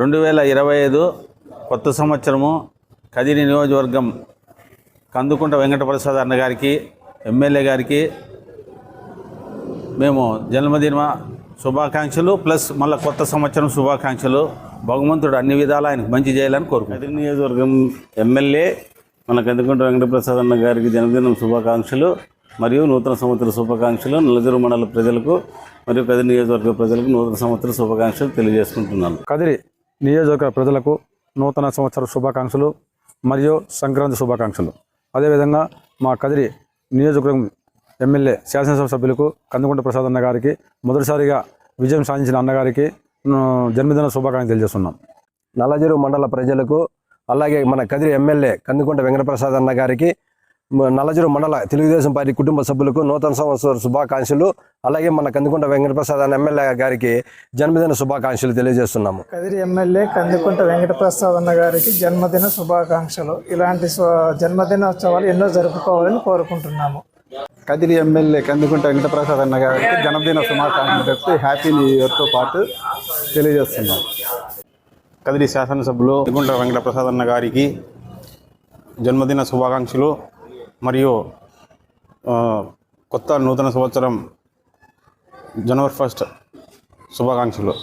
రెండు వేల ఇరవై ఐదు కొత్త సంవత్సరము కదిరి నియోజకవర్గం కందుకుంట వెంకటప్రసాద్ అన్న గారికి ఎమ్మెల్యే గారికి మేము జన్మదిన శుభాకాంక్షలు ప్లస్ మళ్ళీ కొత్త సంవత్సరం శుభాకాంక్షలు. భగవంతుడు అన్ని విధాలు ఆయనకు మంచి చేయాలని కోరుకుంటున్నాను కదిరి నియోజకవర్గం ఎమ్మెల్యే మన కందుకుంట వెంకటప్రసాద్ అన్న గారికి జన్మదినం శుభాకాంక్షలు. మరియు నూతన సంవత్సర శుభాకాంక్షలు నలుగురు మండల ప్రజలకు మరియు కదిరి నియోజకవర్గ ప్రజలకు నూతన సంవత్సర శుభాకాంక్షలు తెలియజేసుకుంటున్నాను. కదిరి నియోజకవర్గ ప్రజలకు నూతన సంవత్సర శుభాకాంక్షలు మరియు సంక్రాంతి శుభాకాంక్షలు. అదేవిధంగా మా కదిరి నియోజకవర్గం ఎమ్మెల్యే శాసనసభ సభ్యులకు కందుకుంట ప్రసాద్ అన్నగారికి మొదటిసారిగా విజయం సాధించిన అన్నగారికి జన్మదిన శుభాకాంక్షలు తెలియజేస్తున్నాం. నల్లజీరు మండల ప్రజలకు అలాగే మన కదిరి ఎమ్మెల్యే కందుకుంట వెంకటప్రసాద్ అన్న గారికి నల్లజెరువు మండల తెలుగుదేశం పార్టీ కుటుంబ సభ్యులకు నూతన సంవత్సర శుభాకాంక్షలు. అలాగే మన కందుకుంట వెంకటప్రసాద్ అన్న ఎమ్మెల్యే గారికి జన్మదిన శుభాకాంక్షలు తెలియజేస్తున్నాము. కదిరి ఎమ్మెల్యే కందికుంట వెంకటప్రసాద్ అన్న గారికి జన్మదిన శుభాకాంక్షలు. ఇలాంటి స్వ- జన్మదినోత్సవాలు ఎన్నో జరుపుకోవాలని కోరుకుంటున్నాము. కదిరి ఎమ్మెల్యే కందుకుంట వెంకటప్రసాద్ అన్న గారికి జన్మదిన శుభాకాంక్షలు చెప్తూ హ్యాపీ న్యూ ఇయర్తో పాటు తెలియజేస్తున్నాం. కదిరి శాసనసభ్యులు దిగుంట వెంకటప్రసాద్ అన్న గారికి జన్మదిన శుభాకాంక్షలు. మరియు కొత్త నూతన సంవత్సరం జనవరి ఫస్ట్ శుభాకాంక్షలు.